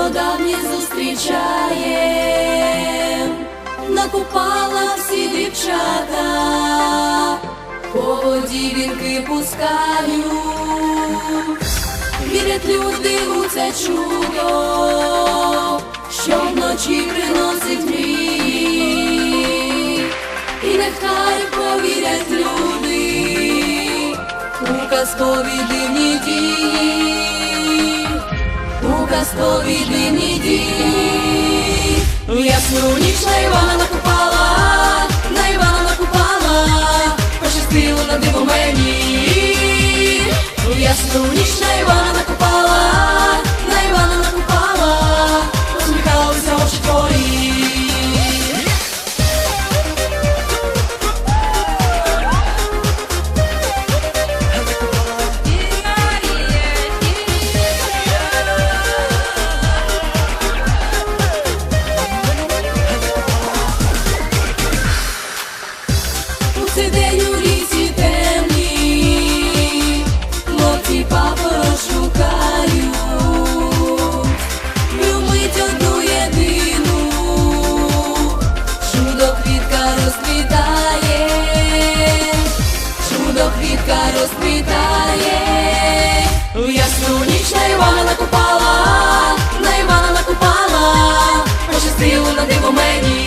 свято давнє зустрічаєм, на всі дівчата, по воді вінки пускають, вірять люди у це чудо, що вночі приносить мрії, і нехай повірять люди у казкові дивні дії, казкові дивні дії, в ясну ніч на Івана накупала, на Івана накупала, пощастило на диво мені, в ясну ніч на Івана розквітає, чудо квітка розквітає, в ясну ніч на Івана накупала, на Івана накупала, пощастило на диво мені.